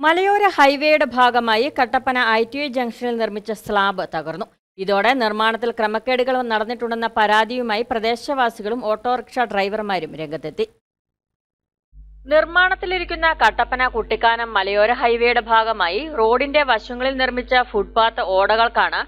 മലയോര ഹൈവേയുടെ ഭാഗമായി കട്ടപ്പന ഐ ടി ഐ ജംഗ്ഷനിൽ നിർമ്മിച്ച സ്ലാബ് തകർന്നു. ഇതോടെ നിർമ്മാണത്തിൽ ക്രമക്കേടുകൾ നടന്നിട്ടുണ്ടെന്ന പരാതിയുമായി പ്രദേശവാസികളും ഓട്ടോറിക്ഷ ഡ്രൈവർമാരും രംഗത്തെത്തി. നിർമ്മാണത്തിലിരിക്കുന്ന കട്ടപ്പന കുട്ടിക്കാനം മലയോര ഹൈവേയുടെ ഭാഗമായി റോഡിന്റെ വശങ്ങളിൽ നിർമ്മിച്ച ഫുട്പാത്ത് ഓടകൾക്കാണ്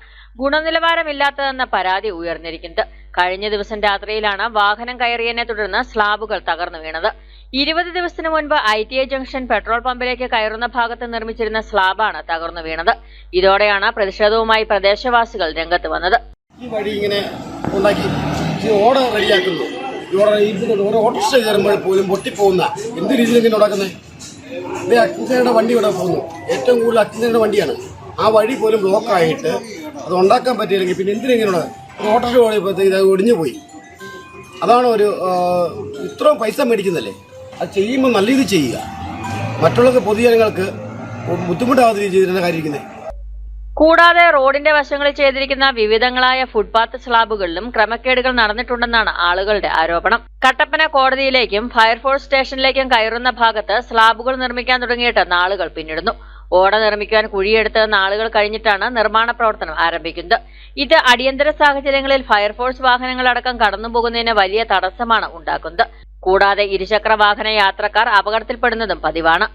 ഗുണനിലവാരമില്ലാത്തതെന്ന പരാതി ഉയർന്നിരിക്കുന്നത്. കഴിഞ്ഞ ദിവസം രാത്രിയിലാണ് വാഹനം കയറിയതിനെ തുടർന്ന് സ്ലാബുകൾ തകർന്നു വീണത്. ഇരുപത് ദിവസത്തിന് മുൻപ് I T I junction petrol പമ്പിലേക്ക് കയറുന്ന ഭാഗത്ത് നിർമ്മിച്ചിരുന്ന സ്ലാബാണ് തകർന്നു വീണത്. ഇതോടെയാണ് പ്രതിഷേധവുമായി പ്രദേശവാസികൾ രംഗത്ത് വന്നത്. ഈ വഴി ഇങ്ങനെ ഉണ്ടാക്കി ഓട റെഡിയാക്കുന്നു. ഓരോ ഓട്ടോറിക്ഷ കയറുമ്പോൾ പോലും പൊട്ടിപ്പോകുന്ന എന്ത് രീതിയിൽ ഇങ്ങനെ ഉണ്ടാക്കുന്നത് ഇത് അഗ്നിസേനയുടെ വണ്ടി ഇവിടെ പോകുന്നു. ഏറ്റവും കൂടുതൽ അഗ്നിസേനയുടെ വണ്ടിയാണ്. ആ വഴി പോലും ബ്ലോക്കായിട്ട് അത് ഉണ്ടാക്കാൻ പറ്റിയില്ലെങ്കിൽ പിന്നെ എന്തിനെങ്ങനെ ഒരു ഓട്ടോറിക്ഷ പോയപ്പോഴത്തേക്ക് ഇത് ഒടിഞ്ഞു പോയി. അതാണ് ഒരു ഇത്രയും പൈസ മേടിക്കുന്നല്ലേ? അത് ചെയ്യുമ്പോൾ നല്ല രീതിയിൽ ചെയ്യുക. മറ്റുള്ള പൊതുജനങ്ങൾക്ക് ബുദ്ധിമുട്ടാവാത്ത രീതിയിൽ ചെയ്തിട്ടാണ് കാര്യം കൂടാതെ റോഡിന്റെ വശങ്ങളിൽ ചെയ്തിരിക്കുന്ന വിവിധങ്ങളായ ഫുട്പാത്ത് സ്ലാബുകളിലും ക്രമക്കേടുകൾ നടന്നിട്ടുണ്ടെന്നാണ് ആളുകളുടെ ആരോപണം. കട്ടപ്പന കോടതിയിലേക്കും ഫയർഫോഴ്സ് സ്റ്റേഷനിലേക്കും കയറുന്ന ഭാഗത്ത് സ്ലാബുകൾ നിർമ്മിക്കാൻ തുടങ്ങിയിട്ട് നാളുകൾ പിന്നിടുന്നു. ഓട നിർമ്മിക്കാൻ കുഴിയെടുത്ത് നാളുകൾ കഴിഞ്ഞിട്ടാണ് നിർമ്മാണ പ്രവർത്തനം ആരംഭിക്കുന്നത്. ഇത് അടിയന്തര സാഹചര്യങ്ങളിൽ ഫയർഫോഴ്സ് വാഹനങ്ങളടക്കം കടന്നുപോകുന്നതിന് വലിയ തടസ്സമാണ് ഉണ്ടാക്കുന്നത്. കൂടാതെ ഇരുചക്ര വാഹന യാത്രക്കാർ അപകടത്തിൽപ്പെടുന്നതും പതിവാണ്.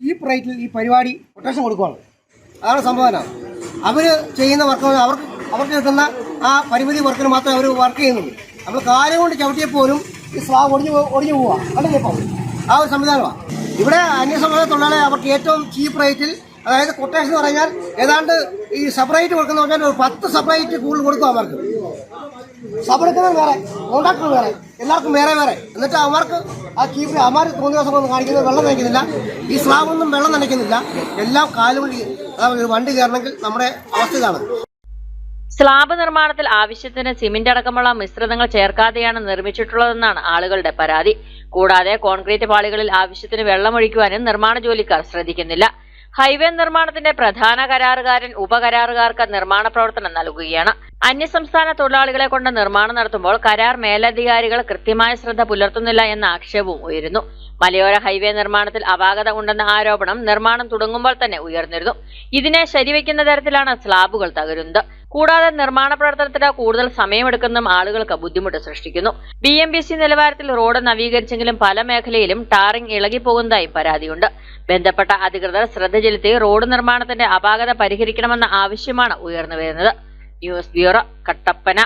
ഈ പ്രൈറ്റിൽ ഈ പരിപാടി കൊട്ടേഷൻ കൊടുക്കുകയാണ് അതാണ് സംഭവം. അവർ ചെയ്യുന്ന വർക്ക് അവർക്ക് അവർക്ക് കിട്ടുന്ന ആ പരിമിതി വർക്കിന് മാത്രമേ അവർ വർക്ക് ചെയ്യുന്നുള്ളൂ. നമ്മൾ കാര്യം കൊണ്ട് ചവിട്ടിയ പോലും ഈ സ്ലാബ് ഒടിഞ്ഞു ഒടിഞ്ഞു പോവുക കണ്ടില്ലേ ഇപ്പം? ആ ഒരു സംവിധാനമാണ് ഇവിടെ അന്യസംസ്ഥാന തൊഴിലാളി അവർക്ക് ഏറ്റവും ചീപ്പ് റേറ്റിൽ അതായത് കൊട്ടേഷൻ എന്ന് പറഞ്ഞാൽ ഏതാണ്ട് ഈ സെപ്പറേറ്റ് കൊടുക്കുന്ന പറഞ്ഞാൽ ഒരു പത്ത് സെപ്പറേറ്റ് കൂടുതൽ കൊടുക്കും അവർക്ക്. എടുക്കുന്നത് വേറെ കോൺട്രാക്ടർ വേറെ എല്ലാവർക്കും വേറെ വേറെ. എന്നിട്ട് അവർക്ക് ആ കീപ്പിൽ അമാർ തോന്നിയ ദിവസം കാണിക്കുന്നത് വെള്ളം നനയ്ക്കുന്നില്ല. ഈ സ്ലാബൊന്നും വെള്ളം നനയ്ക്കുന്നില്ല. എല്ലാം അതായത് വണ്ടി കയറണമെങ്കിൽ നമ്മുടെ അവസ്ഥ ഇതാണ് സ്ലാബ് നിർമ്മാണത്തിൽ ആവശ്യത്തിന് സിമന്റ് അടക്കമുള്ള മിശ്രിതങ്ങൾ ചേർക്കാതെയാണ് നിർമ്മിച്ചിട്ടുള്ളതെന്നാണ് ആളുകളുടെ പരാതി. കൂടാതെ കോൺക്രീറ്റ് പാളികളിൽ ആവശ്യത്തിന് വെള്ളമൊഴിക്കുവാനും നിർമ്മാണ ജോലിക്കാർ ശ്രദ്ധിക്കുന്നില്ല. ഹൈവേ നിർമ്മാണത്തിന്റെ പ്രധാന കരാറുകാരൻ ഉപകരാറുകാർക്ക് നിർമ്മാണ പ്രവർത്തനം നൽകുകയാണ്. അന്യസംസ്ഥാന തൊഴിലാളികളെ കൊണ്ട് നിർമ്മാണം നടത്തുമ്പോൾ കരാർ മേലധികാരികൾ കൃത്യമായ ശ്രദ്ധ പുലർത്തുന്നില്ല എന്ന ആക്ഷേപവും ഉയരുന്നു. മലയോര ഹൈവേ നിർമ്മാണത്തിൽ അപാകത ഉണ്ടെന്ന ആരോപണം നിർമ്മാണം തുടങ്ങുമ്പോൾ തന്നെ ഉയർന്നിരുന്നു. ഇതിനെ ശരിവെക്കുന്ന തരത്തിലാണ് സ്ലാബുകൾ തകരുന്നത്. കൂടാതെ നിർമ്മാണ പ്രവർത്തനത്തിന് കൂടുതൽ സമയമെടുക്കുന്നതും ആളുകൾക്ക് ബുദ്ധിമുട്ട് സൃഷ്ടിക്കുന്നു. ബി എം ബി സി നിലവാരത്തിൽ റോഡ് നവീകരിച്ചെങ്കിലും പല മേഖലയിലും ടാറിംഗ് ഇളകിപ്പോകുന്നതായി പരാതിയുണ്ട്. ബന്ധപ്പെട്ട അധികൃതർ ശ്രദ്ധ ചെലുത്തി റോഡ് നിർമ്മാണത്തിന്റെ അപാകത പരിഹരിക്കണമെന്ന ആവശ്യമാണ് ഉയർന്നു വരുന്നത്. News bureau Kattappana.